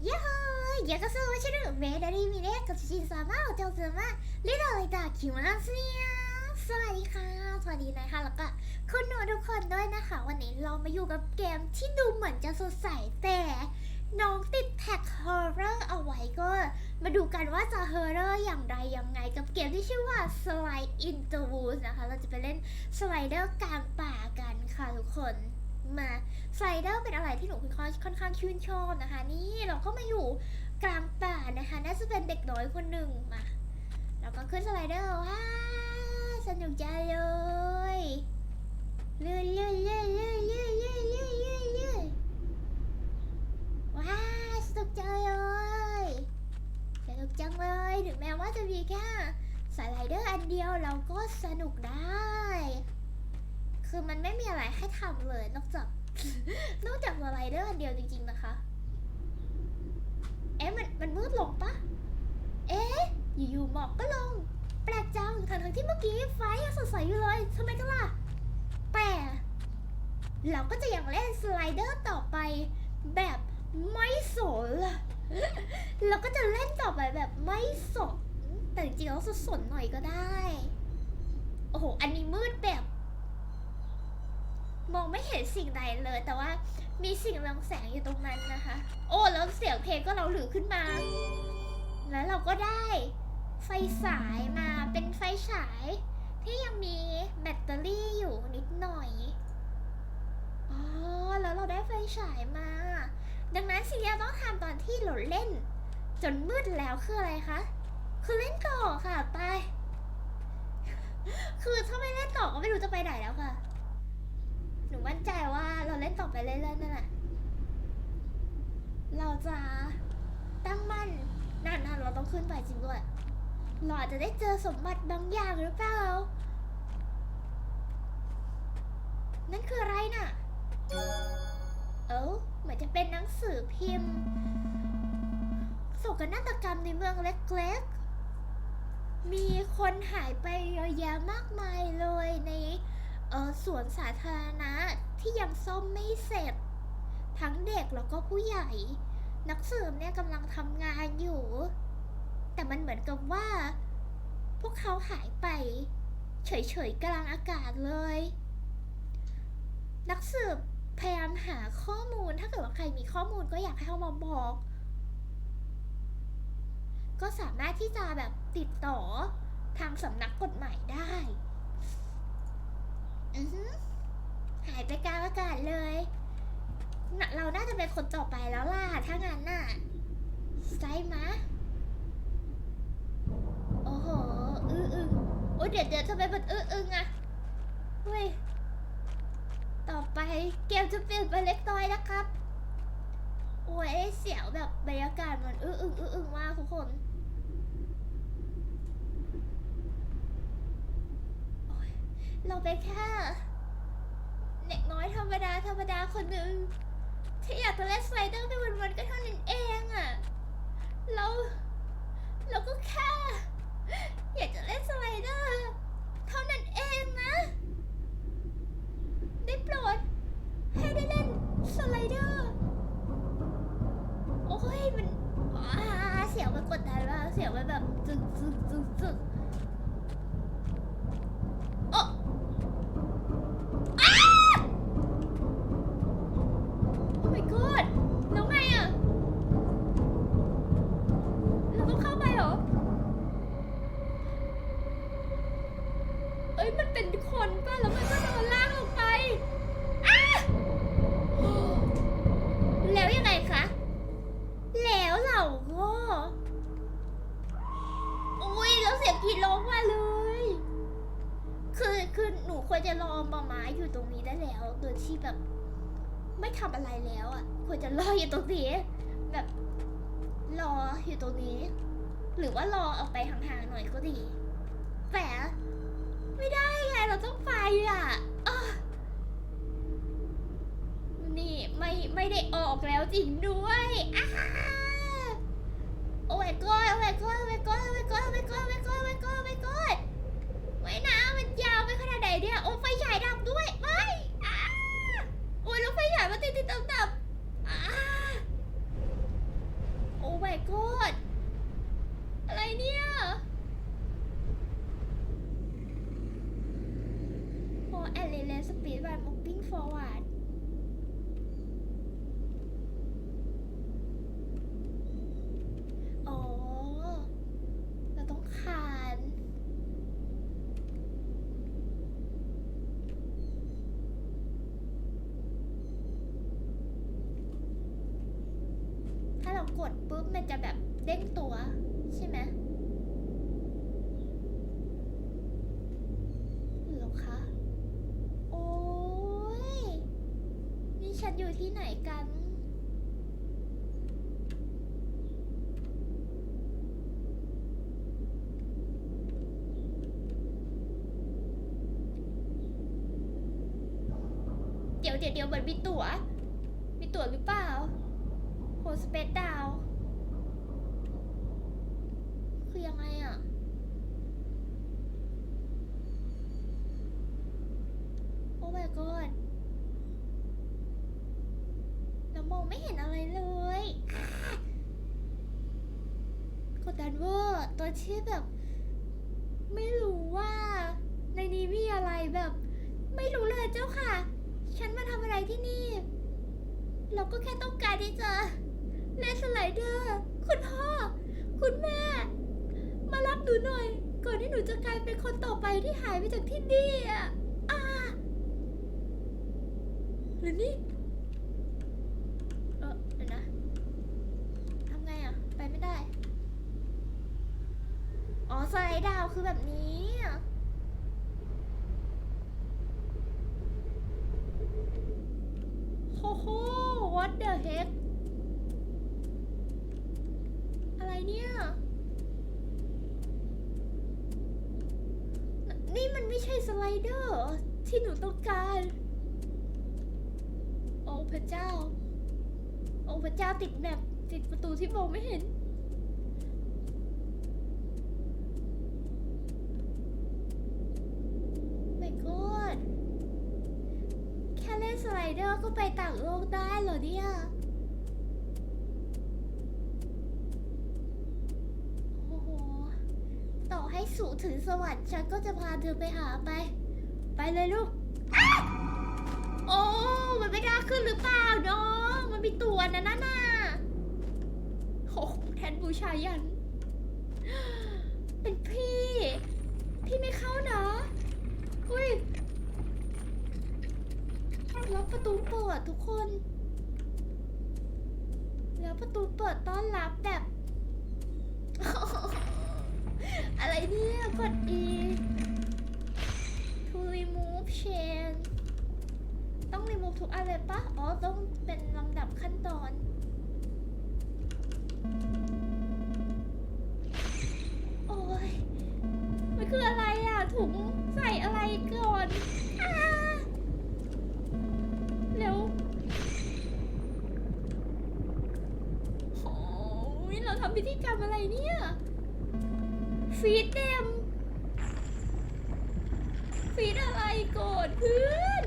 やっほーようこそお待ちのメダル意味でご主人様お嬢様リドルイダーキモランスニアสวัสดีค่ะ สวัสดีนะคะ แล้วก็คุณหนูทุกคนด้วยนะคะ วันนี้เรามาอยู่กับเกมที่ดูเหมือนจะสดใสแต่น้องติดแท็กฮอร์เรอร์เอาไว้ก็ มาดูกันว่าจะฮอร์เรอร์อย่างไรยังไงกับเกมที่ชื่อว่า Slide in the Woods นะคะ เราจะไปเล่นสไลเดอร์กลางป่ากันค่ะทุกคน มาสไลเดอร์เป็นอะไรที่หนูค่อนข้างชื่นชอบนะคะ นี่เราก็มาอยู่กลางป่านะคะ น่าจะเป็นเด็กน้อยคนหนึ่งมาแล้วก็ขึ้นสไลเดอร์ว้าสนุกจังเลยเลื่อยเลื่อยเลื่อยเลื่อยเลื่อยเลื่อยเลื่อยเลื่อยเลื่อยว้าสนุกจังเลยสนุกจังเลยถึงแม้ว่าจะมีแค่สไลเดอร์อันเดียวเราก็สนุกได้ คือมันไม่มีอะไรให้ทำเลย นอกจาก นอกจากสไลเดอร์อันเดียวจริงๆนะคะ เอ๊ะมันมันมืดลงปะเอ๊ะอยู่ๆหมอกก็ลง แปลกจังทั้งทั้งๆที่เมื่อกี้ไฟยังสดใสอยู่เลยทำไมกันล่ะ แต่ เราก็จะยังเล่นสไลเดอร์ต่อไป แบบไม่สนล่ะเราก็จะเล่นต่อไปแบบไม่สนแต่จริงๆแล้วสนๆหน่อยก็ได้ โอ้โห อันนี้มืดแบบ มองไม่เห็นสิ่งใดเลย แต่ว่ามีสิ่งรืองแสงอยู่ตรงนั้นนะคะ โอ้แล้วเสียงเพลงก็เราหลือขึ้นมา แล้วเราก็ได้ไฟฉายมาเป็นไฟฉาย ที่ยังมีแบตเตอรี่อยู่นิดหน่อยอ๋อแล้วเราได้ไฟฉายมา ดังนั้นสิ่งที่เราต้องทำตอนที่เราเล่น จนมืดแล้วคืออะไรคะคือเล่นต่อค่ะไป คือถ้าไม่เล่นต่อก็ไม่รู้จะไปไหนแล้วค่ะ เราเล่นต่อไปเรื่อยๆนั่นแหละ เราจะตั้งมั่นนานๆเราต้องขึ้นไปจริงด้วยเราอาจจะได้เจอสมบัติบางอย่างหรือเปล่า นั่นคืออะไรน่ะ เอ้าเหมือนจะเป็นหนังสือพิมพ์โศกนาฏกรรมในเมืองเล็กๆ มีคนหายไปเยอะแยะมากมายเลยในสวนสาธารณะ ที่ยังซ่อมไม่เสร็จ ทั้งเด็กแล้วก็ผู้ใหญ่ นักสืบเนี่ยกำลังทำงานอยู่ แต่มันเหมือนกับว่า พวกเขาหายไป เฉยๆกลางอากาศเลย นักสืบพยายามหาข้อมูลถ้าเกิดว่าใครมีข้อมูลก็อยากให้เขามาบอก ก็สามารถที่จะแบบติดต่อทางสำนักกฎหมายได้ อือหือหาย ไปกลางอากาศเลยนเราน่าจะเป็นคนต่อไปแล้วล่ะ ถ้างั้นน่ะใช่มะโอ้โห อื้ออึงโอ้ยเดี๋ยวเดี๋ยวทำไมมันอื้ออึงอะเฮ้ย ต่อไปเกมจะเปลี่ยนไปเล็กน้อยนะครับ โอ้ยเสียวแบบบรรยากาศมันอื้ออึงอื้ออึงมากทุกคนโอ๊ยเราเป็นแค่ เด็กน้อยธรรมดาธรรมดาคนหนึ่งที่อยากจะเล่นสไลเดอร์ไปวันๆก็เท่านั้นเองอะเราเราก็แค่อยากจะเล่นสไลเดอร์เท่านั้นเองนะ ได้โปรดให้ได้เล่นสไลเดอร์โอ้ยมันเสียงมันกดดันมากเสียงมันแบบจึกจึกจึก ยแล้วเสียงกรีดร้องมาเลย คือคือหนูควรจะรอมาม้าอยู่ตรงนี้ได้แล้ว โดยที่แบบ ไม่ทำอะไรแล้วอะ ควรจะรออยู่ตรงนี้ แบบ รออยู่ตรงนี้ หรือว่ารอออกไปห่างๆหน่อยก็ดี แต่ไม่ได้ไงเราต้องไปอะอนี่ไม่ไม่ได้ออกแล้วจริงด้วยอ้าโอ้ my god โอ้ my god โอ้ my god โอ้ my god โอ้ my god โอ้ my god โอ้ my god โอ้ my god ไม่นะมันยาวไปขนาดไหนเนี่ยโอ้ไฟฉายดับด้วยไม่อ้าโอ้ยแล้วไฟฉายมันติดติดดับดับอ้า god อะไรเนี่ยโอ้ and relay speed by moving forward อ๋อ เราต้องคาน ถ้าเรา กดปุ๊บมันจะแบบเด้งตัว ใช่ไหมหรอคะโอ้ยนี่ฉันอยู่ที่ไหนกันเดี๋ยวเดี๋ยวเดี๋ยวเหมือนมีตั๋ว มีตั๋วหรือเปล่า โฮสเปซดาว คือยังไงอะ โอ้ my god เรามองไม่เห็นอะไรเลย กดดันเวอร์ตัวชื่อแบบ ไม่รู้ว่าในนี้มีอะไรแบบ ไม่รู้เลยเจ้าค่ะ ฉันมาทำอะไรที่นี่ เราก็แค่ต้องการที่จะ เล่นสไลเดอร์ คุณพ่อ คุณแม่ มารับหนูหน่อย ก่อนที่หนูจะกลายเป็นคนต่อไปที่หายไปจากที่นี่อะอ่าหรือนี่ เออเดี๋ยวนะทำไงอะ ไปไม่ได้ อ๋อสไลด์ดาวคือแบบนี้อะโอ้โห what the heck อะไรเนี่ย นี่มันไม่ใช่สไล เดอร์ที่หนูต้องการ โอ้พระเจ้า โอ้พระเจ้าติดแบบติดประตูที่มองไม่เห็น my god แค่เล่นสไลเดอร์ก็ไปต่างโลกได้เหรอเนี่ยโอ้โหต่อให้สูงถึงสวรรค์ฉันก็จะพาเธอไปหาไป ไปเลยลูกอ้าโอ้ มันไม่กล้าขึ้นหรือเปล่าน้อง มันมีตัวนะนั่นน่ะโอ้โหแทนบูชายัน เป็นพี่ พี่ไม่เข้านะอุ้ยแล้วประตูเปิดทุกคน แล้วประตูเปิดต้อนรับแบบ อะไรเนี่ย กด E to remove chain ต้อง remove ทุกอันเลยปะอ๋อ ต้องเป็นลำดับขั้นตอนโอ้ยมันคืออะไรอะ ถุงใส่อะไรก่อนอาเร็วโอ้ยเราทำพิธีกรรมอะไรเนี่ยฟีดเดม ฟีดอะไรโกรธเพื่อน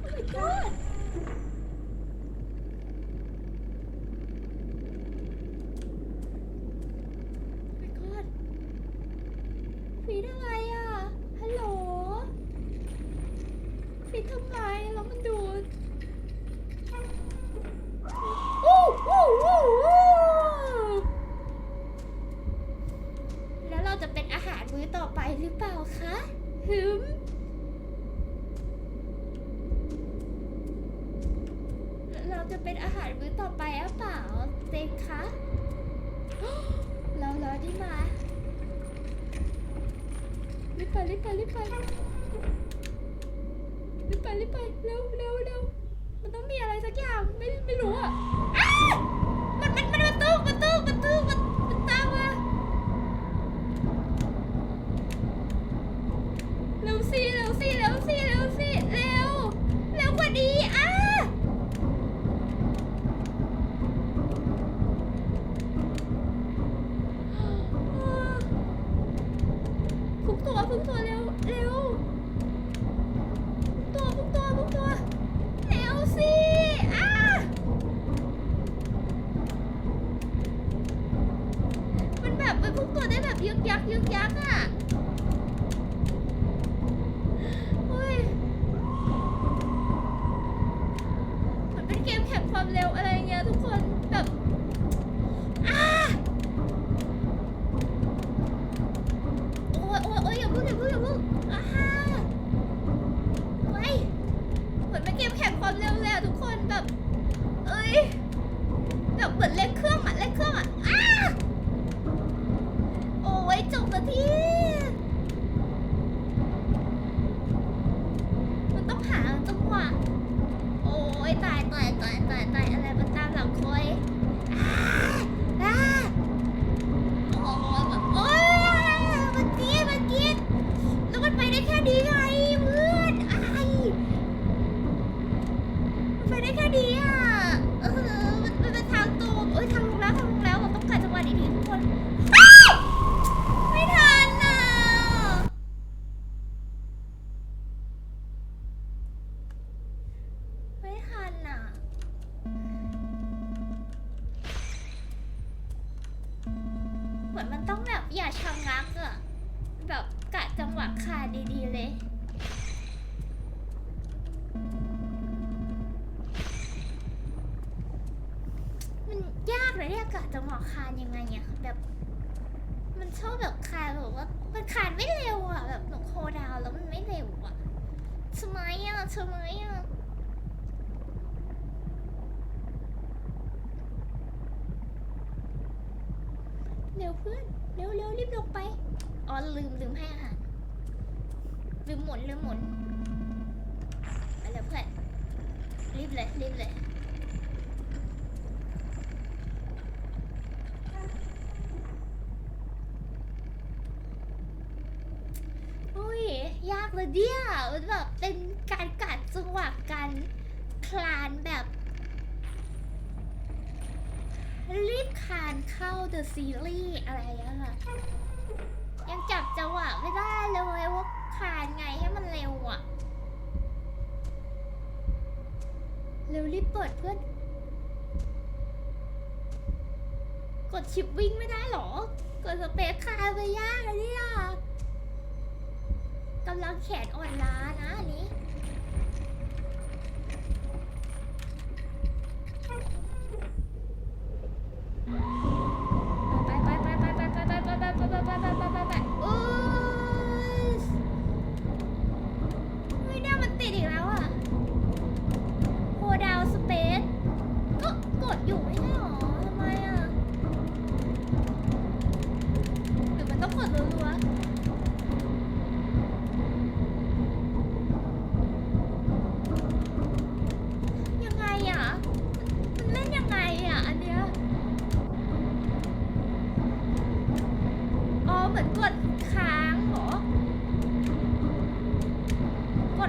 โอ้ my god โอ้ my god ฟีดอะไรอะ ฮัลโหล ฟีดทำไมแล้วมันดูดอู้อู้อู้อู้แล้วเราจะเป็นอาหาร มื้อต่อไปหรือเปล่าคะหืมเราจะเป็นอาหารมื้อต่อไปหรือเปล่าเต็งคะเรารอได้มารีบไปรีบไปรีบไปรีบไปรีบไปเร็วเร็วเร็วมันต้องมีอะไรสักอย่างไม่ไม่รู้อะมันมันมันมันตู้มันตู้มันตู้มันมันตามมาเร็วสิเร็วสิเร็วสิเร็วสิเร็วเร็วกว่านี้อ้า พุ่งตัวพุ่งตัวเร็วเร็วพุ่งตัวพุ่งตัวพุ่งตัวเร็วสิอ้า มันพุ่งตัวได้แบบยึกยักยึกยักอะ มันยากเลยเนี่ยกะจังหวะคานยังไงอะแบบ มันชอบแบบคานแบบว่ามันคานไม่เร็วอะแบบหนูโคดาวแล้วมันไม่เร็วอะทำไมอะทำไมอะเร็วเพื่อนเร็วเร็วรีบลงไปอ๋อลืมลืมให้อาหารลืมหมุนลืมหมุนไปเลยเพื่อนรีบเลยรีบเลย โอ้ยยาก เลยเนี่ยมันแบบเป็นการกัดจังหวะการคลานแบบ รีบคลานเข้า The Series อะไรอะค่ะยังจับจังหวะไม่ได้เลยว่าคลานไงให้มันเร็วอะเร็วรีบเปิดเพื่อน กดชิปวิ่งไม่ได้หรอ กดสเปซคลานไปยากเลยเนี่ย กำลังแขนอ่อนล้านะอันนี้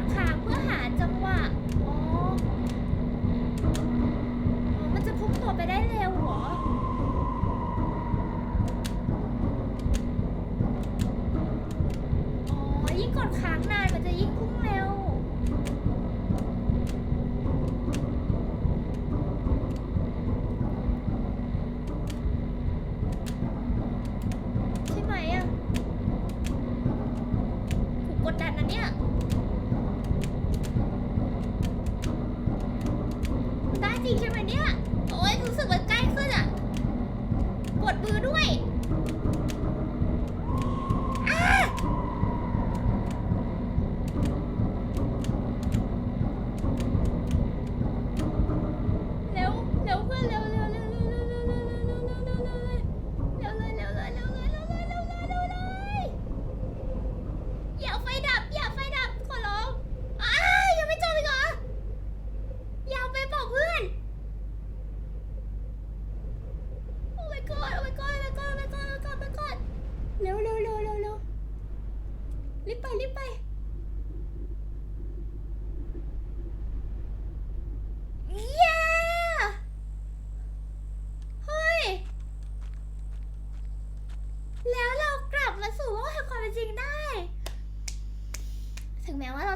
ดค้างเพื่อหาจังหวะอ๋ออ๋อ มันจะพุ่งตัวไปได้เร็วเหรอ อ๋อ ยิ่งกดค้างนานมันจะยิ่งพุ่งเร็ว ใช่ไหมอะถูกกดดันนะเนี่ย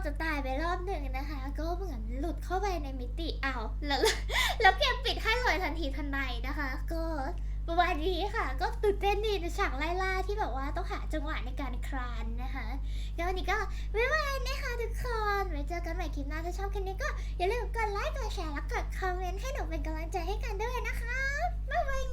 จะตายไปรอบหนึ่งนะคะ ก็เหมือนหลุดเข้าไปในมิติอ้าวแล้วแล้วเกมปิดให้เลยทันทีทันใดนะคะ ก็ประมาณนี้ค่ะ ก็ตื่นเต้นดีในฉากไล่ล่าที่แบบว่าต้องหาจังหวะในการคลานนะคะแล้ววันนี้ก็บ๊ายบายนะคะทุกคนไว้เจอกันใหม่คลิปหน้าถ้าชอบคลิปนี้ก็อย่าลืมกดไลค์กดแชร์และกดคอมเมนต์ให้หนูเป็นกำลังใจให้กันด้วยนะคะบ๊ายบาย